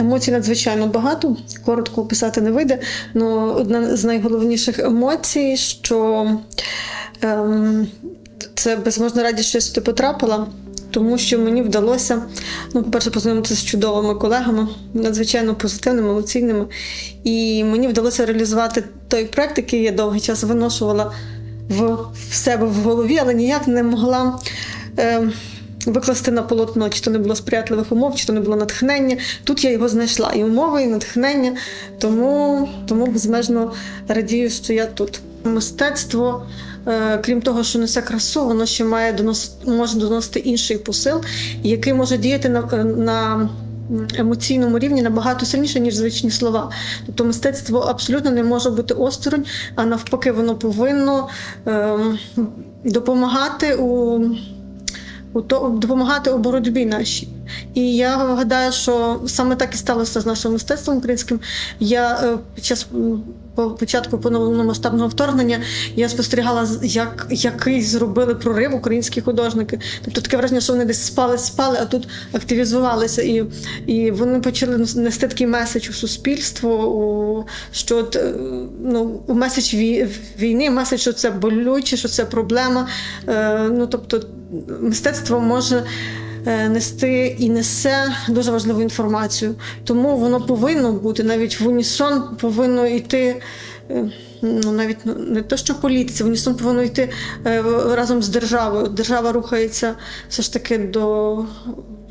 Емоцій надзвичайно багато, коротко описати не вийде. але одна з найголовніших емоцій, що ем, це безможна радість, що я сюди потрапила, тому що мені вдалося, ну, по-перше, познайомитися з чудовими колегами, надзвичайно позитивними, емоційними. І мені вдалося реалізувати той проект, який я довгий час виношувала в, в себе в голові, але ніяк не могла. Е, Викласти на полотно, чи то не було сприятливих умов, чи то не було натхнення. Тут я його знайшла і умови, і натхнення. Тому, тому безмежно радію, що я тут. Мистецтво, е, крім того, що несе красу, воно ще має донос, може доносити інший посил, який може діяти на, на емоційному рівні набагато сильніше, ніж звичні слова. Тобто мистецтво абсолютно не може бути осторонь, а навпаки, воно повинно е, допомагати у допомагати у боротьбі нашій. І я гадаю, що саме так і сталося з нашим мистецтвом українським. Я е, під час по початку повномасштабного вторгнення я спостерігала, як який зробили прорив українські художники. Тобто таке враження, що вони десь спали, спали, а тут активізувалися, і, і вони почали нести такий меседж у суспільство, у, що е, ну, меседж вій- війни, меседж, що це болюче, що це проблема. Е, ну, тобто, мистецтво може е, нести і несе дуже важливу інформацію. Тому воно повинно бути навіть в унісон, повинно йти. е, Ну, навіть не те, що політиці, в унісон повинно йти е, разом з державою. Держава рухається все ж таки до,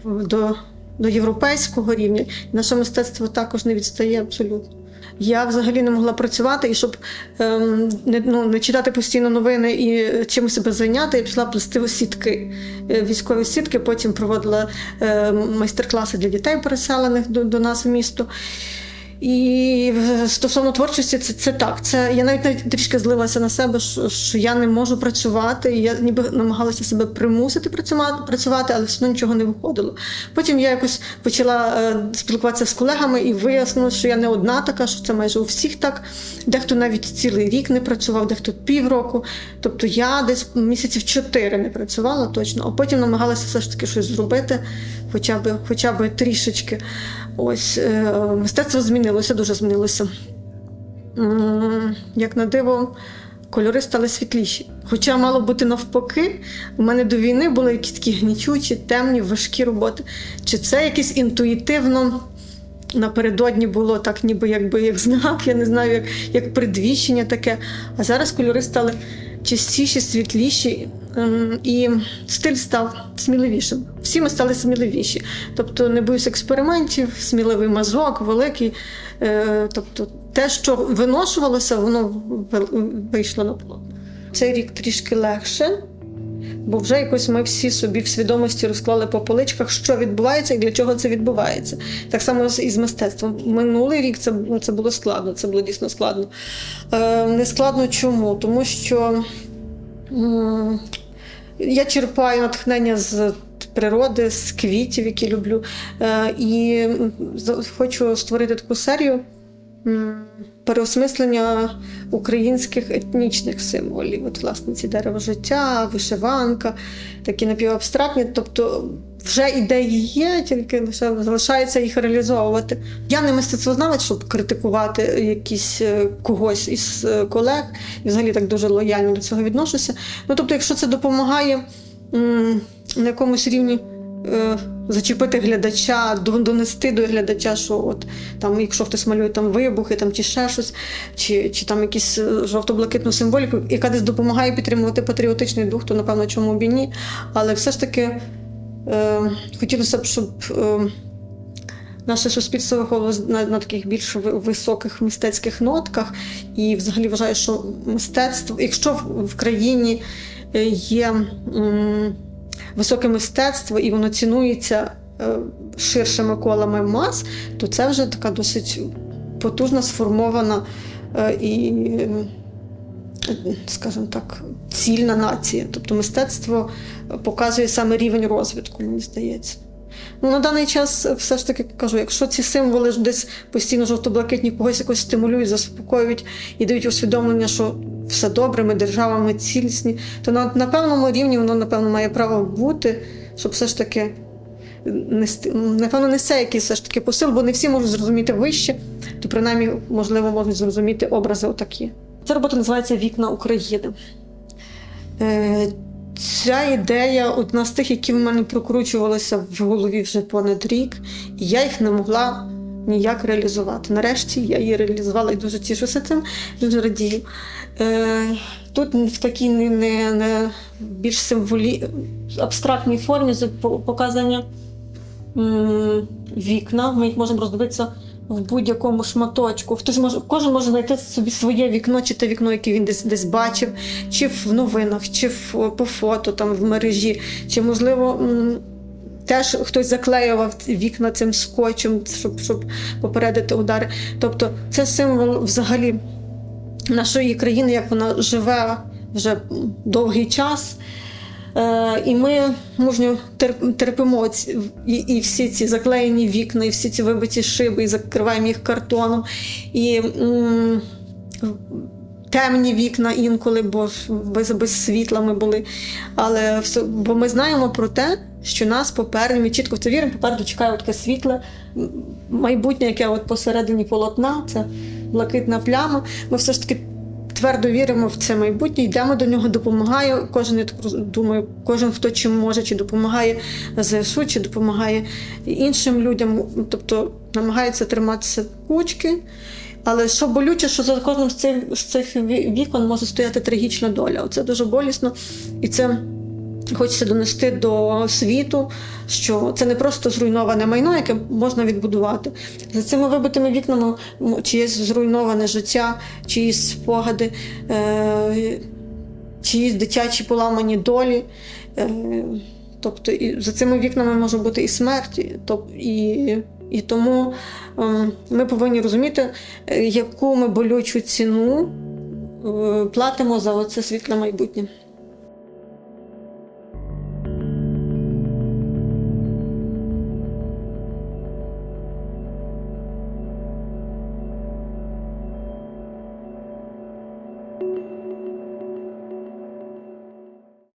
до, до європейського рівня. Наше мистецтво також не відстає абсолютно. Я взагалі не могла працювати, і щоб ем, не, ну, не читати постійно новини і чим себе зайняти, я пішла плести сітки, е, військові сітки. Потім проводила ем, майстер-класи для дітей, переселених до, до нас в місто. І стосовно творчості, це, це так. Це я навіть навіть трішки злилася на себе, що, що я не можу працювати. Я ніби намагалася себе примусити працювати, але все одно нічого не виходило. Потім я якось почала е, спілкуватися з колегами і вияснилося, що я не одна така, що це майже у всіх так. Дехто навіть цілий рік не працював, дехто півроку. Тобто я десь місяців чотири не працювала точно, а потім намагалася все ж таки щось зробити, хоча б, хоча б трішечки. Ось е, мистецтво змінилося, дуже змінилося. Як на диво, кольори стали світліші. Хоча мало бути навпаки, у мене до війни були якісь такі гнічучі, темні, важкі роботи. Чи це якесь інтуїтивно напередодні було так, ніби якби як знак, я не знаю, як, як предвіщення таке. А зараз кольори стали чистіші, світліші, ем, і стиль став сміливішим. Всі ми стали сміливіші. Тобто не боюсь експериментів, сміливий мазок, великий. Е, тобто те, що виношувалося, воно ви- вийшло на полотно. Цей рік трішки легше. Бо вже якось ми всі собі в свідомості розклали по поличках, що відбувається і для чого це відбувається. Так само і з мистецтвом. Минулий рік це, це було складно, це було дійсно складно. Е, не складно чому? Тому що м, я черпаю натхнення з природи, з квітів, які люблю. Е, і хочу створити таку серію. Переосмислення українських етнічних символів. От, власне, ці дерево життя, вишиванка, такі напівабстрактні. Тобто вже ідеї є, тільки лише залишається їх реалізовувати. Я не мистецтвознавець, щоб критикувати якісь е, когось із е, колег, і взагалі так дуже лояльно до цього відношуся. Ну тобто, якщо це допомагає на якомусь рівні. Зачепити глядача, донести до глядача, що от там, якщо хтось малює там вибухи, там чи ще щось, чи, чи там якісь е, жовто-блакитну символіку, яка десь допомагає підтримувати патріотичний дух, то напевно чому б і ні. Але все ж таки е, хотілося б, щоб е, наше суспільство виховувалося на, на таких більш високих мистецьких нотках. І взагалі вважаю, що мистецтво, якщо в, в країні е, є м, високе мистецтво і воно цінується е, ширшими колами мас, то це вже така досить потужна сформована е, і, скажімо так, цільна нація. Тобто мистецтво показує саме рівень розвитку, мені здається. Ну, на даний час все ж таки кажу, якщо ці символи ж десь постійно жовто-блакитні когось якось стимулюють, заспокоюють і дають усвідомлення, що все добре, ми держава, ми цілісні, то на, на певному рівні воно, напевно, має право бути, щоб все ж таки нести, напевно, несе якийсь все ж таки посил, бо не всі можуть зрозуміти вище, то принаймні, можливо, можуть зрозуміти образи отакі. Ця робота називається Вікна України. Е, Ця ідея одна з тих, які в мене прокручувалися в голові вже понад рік, і я їх не могла ніяк реалізувати. Нарешті я її реалізувала і дуже тішуся цим, дуже радію. Е, тут в такій не, не, не більш символі... абстрактній формі показання вікна. Ми їх можемо роздивитися в будь-якому шматочку. Хтось може, кожен може знайти собі своє вікно, чи те вікно, яке він десь десь бачив, чи в новинах, чи в, по фото там в мережі, чи можливо. Теж хтось заклеював вікна цим скотчем, щоб, щоб попередити удари. Тобто це символ взагалі нашої країни, як вона живе вже довгий час. Е, і ми мужньо терпимо ці, і, і всі ці заклеєні вікна, і всі ці вибиті шиби, і закриваємо їх картоном. І м, темні вікна інколи, бо без, без світла ми були. Але все, бо ми знаємо про те, що нас попереду, ми чітко в це віримо, попереду чекає таке світле майбутнє, яке от посередині полотна, це блакитна пляма. Ми все ж таки твердо віримо в це майбутнє, йдемо до нього, допомагає. Кожен я думаю, кожен хто чим може, чи допомагає ЗСУ, чи допомагає іншим людям, тобто намагається триматися кучки. Але що болюче, що за кожним з цих, з цих вікон може стояти трагічна доля. Це дуже болісно. І це хочеться донести до світу, що це не просто зруйноване майно, яке можна відбудувати. За цими вибитими вікнами чиєсь зруйноване життя, чиїсь спогади, е, чиїсь дитячі поламані долі. Е, тобто і за цими вікнами може бути і смерть, і, і, тому е, ми повинні розуміти, яку ми болючу ціну платимо за оце світле майбутнє.